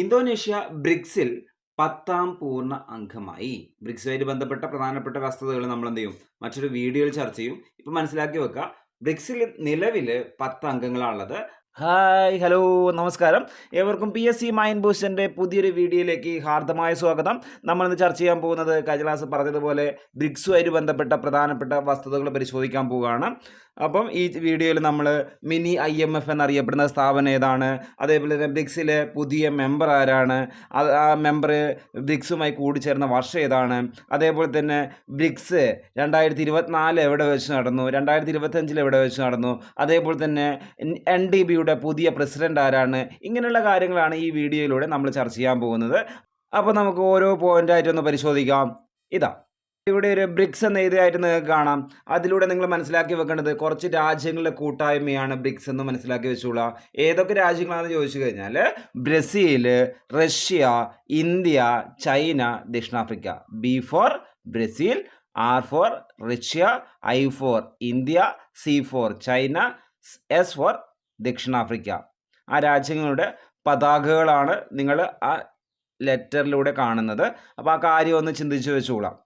Indonesia ബ്രിക്സിൽ പത്താം പൂർണ അംഗമായി. ബ്രിക്സുമായിട്ട് ബന്ധപ്പെട്ട പ്രധാനപ്പെട്ട വസ്തുതകൾ നമ്മൾ എന്ത് ചെയ്യും? മറ്റൊരു വീഡിയോയിൽ ചർച്ച ചെയ്യും. ഇപ്പം മനസ്സിലാക്കി വെക്കുക ബ്രിക്സിൽ നിലവിൽ പത്ത് അംഗങ്ങളാണുള്ളത്. ഹായ് ഹലോ നമസ്കാരം. ഏവർക്കും പി എസ് സി മൈൻഡ് ബൂസ്റ്ററിന്റെ പുതിയൊരു വീഡിയോയിലേക്ക് ഹാർദമായ സ്വാഗതം. നമ്മളിന്ന് ചർച്ച ചെയ്യാൻ പോകുന്നത് കജലാസ് പറഞ്ഞതുപോലെ ബ്രിക്സുമായിട്ട് ബന്ധപ്പെട്ട പ്രധാനപ്പെട്ട വസ്തുതകൾ പരിശോധിക്കാൻ പോവുകയാണ്. അപ്പം ഈ വീഡിയോയിൽ നമ്മൾ മിനി ഐ എം എഫ് എന്നറിയപ്പെടുന്ന സ്ഥാപനം ഏതാണ്? അതേപോലെ തന്നെ ബ്രിക്സിലെ പുതിയ മെമ്പർ ആരാണ്? ആ മെമ്പർ ബ്രിക്സുമായി കൂടിച്ചേർന്ന വർഷം ഏതാണ്? അതേപോലെ തന്നെ ബ്രിക്സ് രണ്ടായിരത്തി ഇരുപത്തിനാല് എവിടെ വെച്ച് നടന്നു? രണ്ടായിരത്തി ഇരുപത്തഞ്ചിൽ എവിടെ വെച്ച് നടന്നു? അതേപോലെ തന്നെ എൻ ഡി ബിയുടെ പുതിയ പ്രസിഡന്റ് ആരാണ്? ഇങ്ങനെയുള്ള കാര്യങ്ങളാണ് ഈ വീഡിയോയിലൂടെ നമ്മൾ ചർച്ച ചെയ്യാൻ പോകുന്നത്. അപ്പോൾ നമുക്ക് ഓരോ പോയിന്റായിട്ടൊന്ന് പരിശോധിക്കാം. ഇതാ. ഇവിടെ ഒരു ബ്രിക്സ് എന്ന എഴുതിയായിട്ട് നിങ്ങൾക്ക് കാണാം. അതിലൂടെ നിങ്ങൾ മനസ്സിലാക്കി വെക്കേണ്ടത് കുറച്ച് രാജ്യങ്ങളുടെ കൂട്ടായ്മയാണ് ബ്രിക്സ് എന്ന് മനസ്സിലാക്കി വെച്ചോളാം. ഏതൊക്കെ രാജ്യങ്ങളാണെന്ന് ചോദിച്ചു കഴിഞ്ഞാൽ ബ്രസീൽ റഷ്യ ഇന്ത്യ ചൈന ദക്ഷിണാഫ്രിക്ക. B for Brazil R for Russia I for India C for China S for ദക്ഷിണാഫ്രിക്ക. ആ രാജ്യങ്ങളുടെ പതാകകളാണ് നിങ്ങൾ ആ ലെറ്ററിലൂടെ കാണുന്നത്. അപ്പോൾ ആ കാര്യം ഒന്ന് ചിന്തിച്ച് വെച്ചോളാം.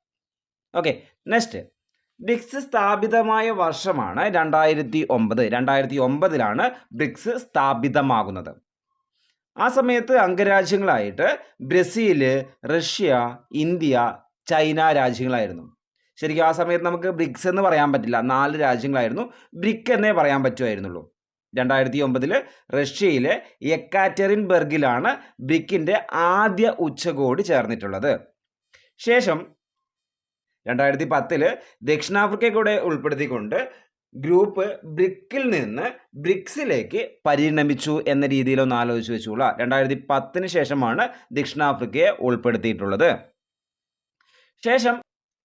ഓക്കെ നെക്സ്റ്റ് ബ്രിക്സ് സ്ഥാപിതമായ വർഷമാണ് രണ്ടായിരത്തി ഒമ്പത് രണ്ടായിരത്തി ഒമ്പതിലാണ് ബ്രിക്സ് സ്ഥാപിതമാകുന്നത്. ആ സമയത്ത് അംഗരാജ്യങ്ങളായിട്ട് ബ്രസീൽ റഷ്യ ഇന്ത്യ ചൈന രാജ്യങ്ങളായിരുന്നു. ശരിക്കും ആ സമയത്ത് നമുക്ക് ബ്രിക്സ് എന്ന് പറയാൻ പറ്റില്ല. നാല് രാജ്യങ്ങളായിരുന്നു. ബ്രിക്ക് എന്നേ പറയാൻ പറ്റുമായിരുന്നുള്ളൂ രണ്ടായിരത്തി ഒമ്പതിൽ റഷ്യയിലെ എക്കാറ്ററിൻ ബെർഗിലാണ് ബ്രിക്കിന്റെ ആദ്യ ഉച്ചകോടി ചേർന്നിട്ടുള്ളത്. ശേഷം രണ്ടായിരത്തി പത്തിൽ ദക്ഷിണാഫ്രിക്കയെ കൂടെ ഉൾപ്പെടുത്തിക്കൊണ്ട് ഗ്രൂപ്പ് ബ്രിക്കിൽ നിന്ന് ബ്രിക്സിലേക്ക് പരിണമിച്ചു എന്ന രീതിയിലൊന്ന് ആലോചിച്ച് വെച്ചുകൊള്ളുക രണ്ടായിരത്തി പത്തിന് ശേഷമാണ് ദക്ഷിണാഫ്രിക്കയെ ഉൾപ്പെടുത്തിയിട്ടുള്ളത്. ശേഷം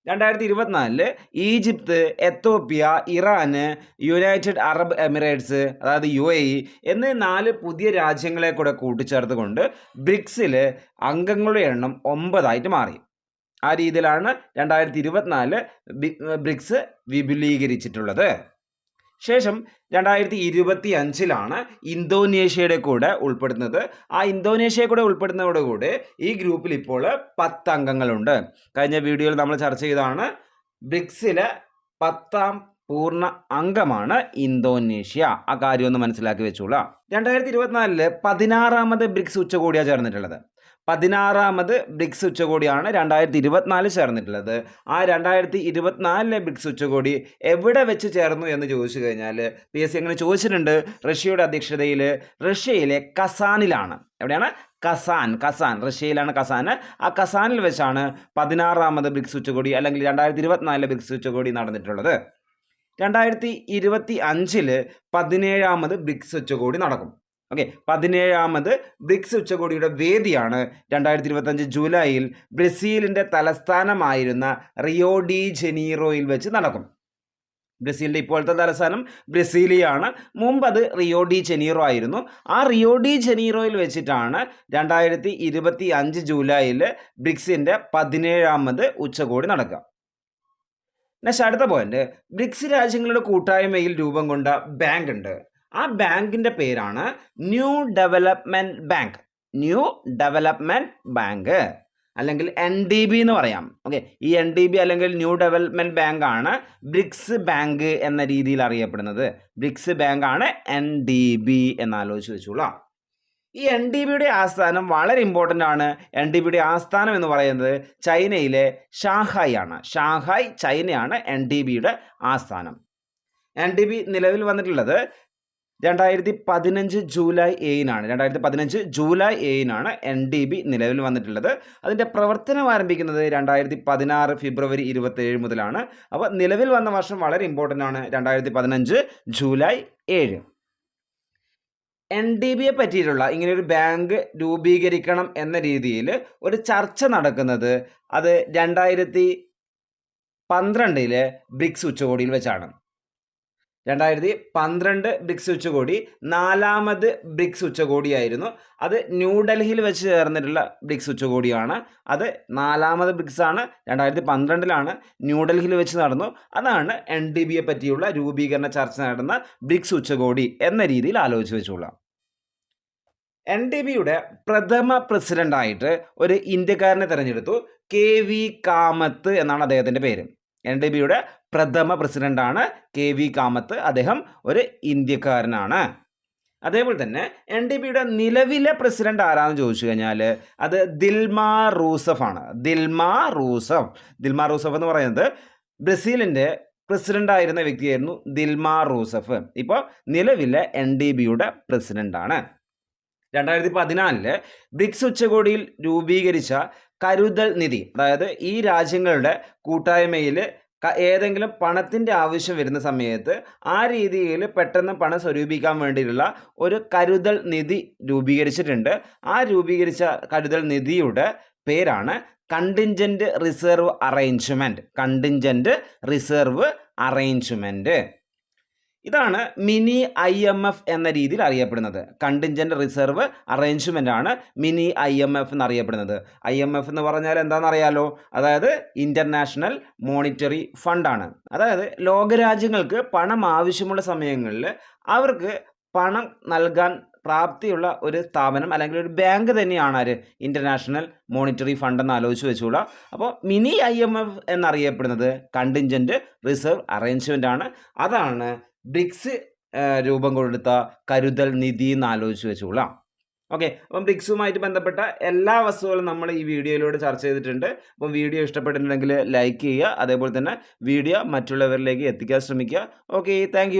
രണ്ടായിരത്തി ഇരുപത്തിനാലിൽ Egypt Ethiopia Iran United Arab Emirates അതായത് യു എ ഇ എന്നീ നാല് പുതിയ രാജ്യങ്ങളെ കൂടെ കൂട്ടിച്ചേർത്തുകൊണ്ട് ബ്രിക്സിൽ അംഗങ്ങളുടെ എണ്ണം ഒമ്പതായിട്ട് മാറി. ആ രീതിയിലാണ് രണ്ടായിരത്തി ഇരുപത്തിനാല് ബ്രിക്സ് വിപുലീകരിച്ചിട്ടുള്ളത്. ശേഷം രണ്ടായിരത്തി ഇരുപത്തി അഞ്ചിലാണ് ഇന്തോനേഷ്യയുടെ കൂടെ ഉൾപ്പെടുന്നത്. ആ ഇന്തോനേഷ്യയെ കൂടെ ഉൾപ്പെടുന്നതോടുകൂടി ഈ ഗ്രൂപ്പിൽ ഇപ്പോൾ പത്ത് അംഗങ്ങളുണ്ട് കഴിഞ്ഞ വീഡിയോയിൽ നമ്മൾ ചർച്ച ചെയ്തതാണ് ബ്രിക്സിലെ പത്താം പൂർണ അംഗമാണ് ഇന്തോനേഷ്യ. ആ കാര്യം ഒന്ന് മനസ്സിലാക്കി വെച്ചോളാം. രണ്ടായിരത്തി ഇരുപത്തിനാലിൽ പതിനാറാമത് ബ്രിക്സ് ഉച്ചകോടിയാണ് ചേർന്നിട്ടുള്ളത്. പതിനാറാമത് ബ്രിക്സ് ഉച്ചകോടിയാണ് രണ്ടായിരത്തി ഇരുപത്തിനാല് ചേർന്നിട്ടുള്ളത്. ആ രണ്ടായിരത്തി ഇരുപത്തിനാലിലെ ബ്രിക്സ് ഉച്ചകോടി എവിടെ വെച്ച് ചേർന്നു എന്ന് ചോദിച്ചു കഴിഞ്ഞാൽ പി എസ് സി അങ്ങനെ ചോദിച്ചിട്ടുണ്ട്. റഷ്യയുടെ അധ്യക്ഷതയിൽ റഷ്യയിലെ കസാനിലാണ്. എവിടെയാണ്? Kazan Kazan. റഷ്യയിലാണ് കസാൻ. ആ കസാനിൽ വെച്ചാണ് പതിനാറാമത് ബ്രിക്സ് ഉച്ചകോടി അല്ലെങ്കിൽ രണ്ടായിരത്തി ഇരുപത്തിനാലിലെ ബ്രിക്സ് ഉച്ചകോടി നടന്നിട്ടുള്ളത്. രണ്ടായിരത്തി ഇരുപത്തി അഞ്ചിൽ പതിനേഴാമത് ബ്രിക്സ് ഉച്ചകോടി നടക്കും. ഓക്കെ പതിനേഴാമത് ബ്രിക്സ് ഉച്ചകോടിയുടെ വേദിയാണ്. രണ്ടായിരത്തി ഇരുപത്തഞ്ച് ജൂലൈയിൽ ബ്രസീലിന്റെ തലസ്ഥാനമായിരുന്ന റിയോ ഡി ജനീറോയിൽ വെച്ച് നടക്കും. ബ്രസീലിന്റെ ഇപ്പോഴത്തെ തലസ്ഥാനം ബ്രസീലിയാണ്. മുമ്പ് അത് റിയോ ഡി ജനീറോ ആയിരുന്നു. ആ റിയോ ഡി ജനീറോയിൽ വെച്ചിട്ടാണ് രണ്ടായിരത്തി ഇരുപത്തി അഞ്ച് ജൂലൈയിൽ ബ്രിക്സിന്റെ പതിനേഴാമത് ഉച്ചകോടി നടക്കുക. നെക്സ്റ്റ് അടുത്ത പോയിന്റ് ബ്രിക്സ് രാജ്യങ്ങളുടെ കൂട്ടായ്മയിൽ രൂപം കൊണ്ട ബാങ്ക് ഉണ്ട് ആ ബാങ്കിന്റെ പേരാണ് New Development Bank. New Development Bank. അല്ലെങ്കിൽ എൻ ഡി ബി എന്ന് പറയാം. ഓക്കെ. ഈ എൻ ഡി ബി അല്ലെങ്കിൽ ന്യൂ ഡെവലപ്മെന്റ് ബാങ്ക് ആണ് ബ്രിക്സ് ബാങ്ക് എന്ന രീതിയിൽ അറിയപ്പെടുന്നത്. ബ്രിക്സ് ബാങ്ക് ആണ് എൻ ഡി ബി എന്നാലോചിച്ച് വെച്ചോളാം. ഈ എൻ ഡി ബിയുടെ ആസ്ഥാനം വളരെ ഇമ്പോർട്ടന്റ് ആണ്. എൻ ഡി ബിയുടെ ആസ്ഥാനം എന്ന് പറയുന്നത് ചൈനയിലെ ഷാങ്ഹായ് ആണ്. ഷാങ്ഹായ് ചൈനയാണ് എൻ ഡി ബിയുടെ ആസ്ഥാനം. എൻ ഡി ബി നിലവിൽ വന്നിട്ടുള്ളത് രണ്ടായിരത്തി പതിനഞ്ച് ജൂലൈ ഏഴിനാണ്. രണ്ടായിരത്തി പതിനഞ്ച് ജൂലൈ ഏഴിനാണ് എൻ ഡി ബി നിലവിൽ വന്നിട്ടുള്ളത്. അതിന്റെ പ്രവർത്തനം ആരംഭിക്കുന്നത് രണ്ടായിരത്തി പതിനാറ് ഫെബ്രുവരി ഇരുപത്തേഴ് മുതലാണ്. അപ്പോൾ നിലവിൽ വന്ന വർഷം വളരെ ഇമ്പോർട്ടന്റ് ആണ് രണ്ടായിരത്തി പതിനഞ്ച് ജൂലൈ ഏഴ്. എൻ ഡി ബിയെ പറ്റിയിട്ടുള്ള ഇങ്ങനെ ഒരു ബാങ്ക് രൂപീകരിക്കണം എന്ന രീതിയിൽ ഒരു ചർച്ച നടക്കുന്നത് അത് രണ്ടായിരത്തി പന്ത്രണ്ടിലെ ബ്രിക്സ് ഉച്ചകോടിയിൽ വെച്ചാണ്. രണ്ടായിരത്തി പന്ത്രണ്ട് ബ്രിക്സ് ഉച്ചകോടി. നാലാമത് ബ്രിക്സ് ഉച്ചകോടിയായിരുന്നു. അത് ന്യൂഡൽഹിയിൽ വെച്ച് ചേർന്നിട്ടുള്ള ബ്രിക്സ് ഉച്ചകോടിയാണ്. അത് നാലാമത് ബ്രിക്സ് ആണ്. രണ്ടായിരത്തി പന്ത്രണ്ടിലാണ് ന്യൂഡൽഹിയിൽ വെച്ച് നടന്നു. അതാണ് എൻ ഡി ബിയെ പറ്റിയുള്ള രൂപീകരണ ചർച്ച നടന്ന ബ്രിക്സ് ഉച്ചകോടി എന്ന രീതിയിൽ ആലോചിച്ച് വെച്ചോളാം. എൻ ഡി ബിയുടെ പ്രഥമ പ്രസിഡന്റായിട്ട് ഒരു ഇന്ത്യക്കാരനെ തിരഞ്ഞെടുത്തു. കെ വി കാമത്ത് എന്നാണ് അദ്ദേഹത്തിന്റെ പേര്. എൻ ഡി ബിയുടെ പ്രഥമ പ്രസിഡന്റാണ് കെ വി കാമത്ത്. അദ്ദേഹം ഒരു ഇന്ത്യക്കാരനാണ്. അതേപോലെ തന്നെ എൻ ഡി ബിയുടെ നിലവിലെ പ്രസിഡന്റ് ആരാന്ന് ചോദിച്ചു കഴിഞ്ഞാൽ അത് ദിൽമാ റൂസഫ് ആണ്. ദിൽമാ റൂസഫ്. ദിൽമാ റൂസഫ് എന്ന് പറയുന്നത് ബ്രസീലിന്റെ പ്രസിഡന്റ് ആയിരുന്ന വ്യക്തിയായിരുന്നു ദിൽമാ റൂസഫ്. ഇപ്പോൾ നിലവിലെ എൻ ഡി ബിയുടെ പ്രസിഡന്റാണ് രണ്ടായിരത്തി പതിനാലിൽ ബ്രിക്സ് ഉച്ചകോടിയിൽ രൂപീകരിച്ച കരുതൽ നിധി അതായത് ഈ രാജ്യങ്ങളുടെ കൂട്ടായ്മയിൽ ഏതെങ്കിലും പണത്തിന്റെ ആവശ്യം വരുന്ന സമയത്ത് ആ രീതിയിൽ പെട്ടെന്ന് പണം സ്വരൂപിക്കാൻ വേണ്ടിയിട്ടുള്ള ഒരു കരുതൽ നിധി രൂപീകരിച്ചിട്ടുണ്ട്. ആ രൂപീകരിച്ച കരുതൽ നിധിയുടെ പേരാണ് contingent reserve arrangement contingent reserve arrangement ഇതാണ് മിനി ഐ എം എഫ് എന്ന രീതിയിൽ അറിയപ്പെടുന്നത്. കണ്ടിൻജന്റ് റിസർവ് അറേഞ്ച്മെന്റ് ആണ് മിനി ഐ എം എഫ് എന്നറിയപ്പെടുന്നത്. ഐ എം എഫ് എന്ന് പറഞ്ഞാൽ എന്താണെന്ന് അറിയാലോ അതായത് ഇന്റർനാഷണൽ മോണിറ്ററി ഫണ്ടാണ് അതായത് ലോകരാജ്യങ്ങൾക്ക് പണം ആവശ്യമുള്ള സമയങ്ങളിൽ അവർക്ക് പണം നൽകാൻ പ്രാപ്തിയുള്ള ഒരു സ്ഥാപനം അല്ലെങ്കിൽ ഒരു ബാങ്ക് തന്നെയാണ് ആര്? ഇന്റർനാഷണൽ മോണിറ്ററി ഫണ്ട് എന്ന് ആലോചിച്ച് വെച്ചുകൂടാ അപ്പോൾ മിനി ഐ എം എഫ് എന്നറിയപ്പെടുന്നത് കണ്ടിൻജന്റ് റിസർവ് അറേഞ്ച്മെന്റ് ആണ്. അതാണ് ബ്രിക്സ് രൂപം കൊടുത്ത കരുതൽ നിധി എന്ന് ആലോചിച്ച് വെച്ചോളാം ഓക്കെ അപ്പം ബ്രിക്സുമായിട്ട് ബന്ധപ്പെട്ട എല്ലാ വസ്തുക്കളും നമ്മൾ ഈ വീഡിയോയിലൂടെ ചർച്ച ചെയ്തിട്ടുണ്ട്. അപ്പം വീഡിയോ ഇഷ്ടപ്പെട്ടിട്ടുണ്ടെങ്കിൽ ലൈക്ക് ചെയ്യുക. അതേപോലെ തന്നെ വീഡിയോ മറ്റുള്ളവരിലേക്ക് എത്തിക്കാൻ ശ്രമിക്കുക. Okay thank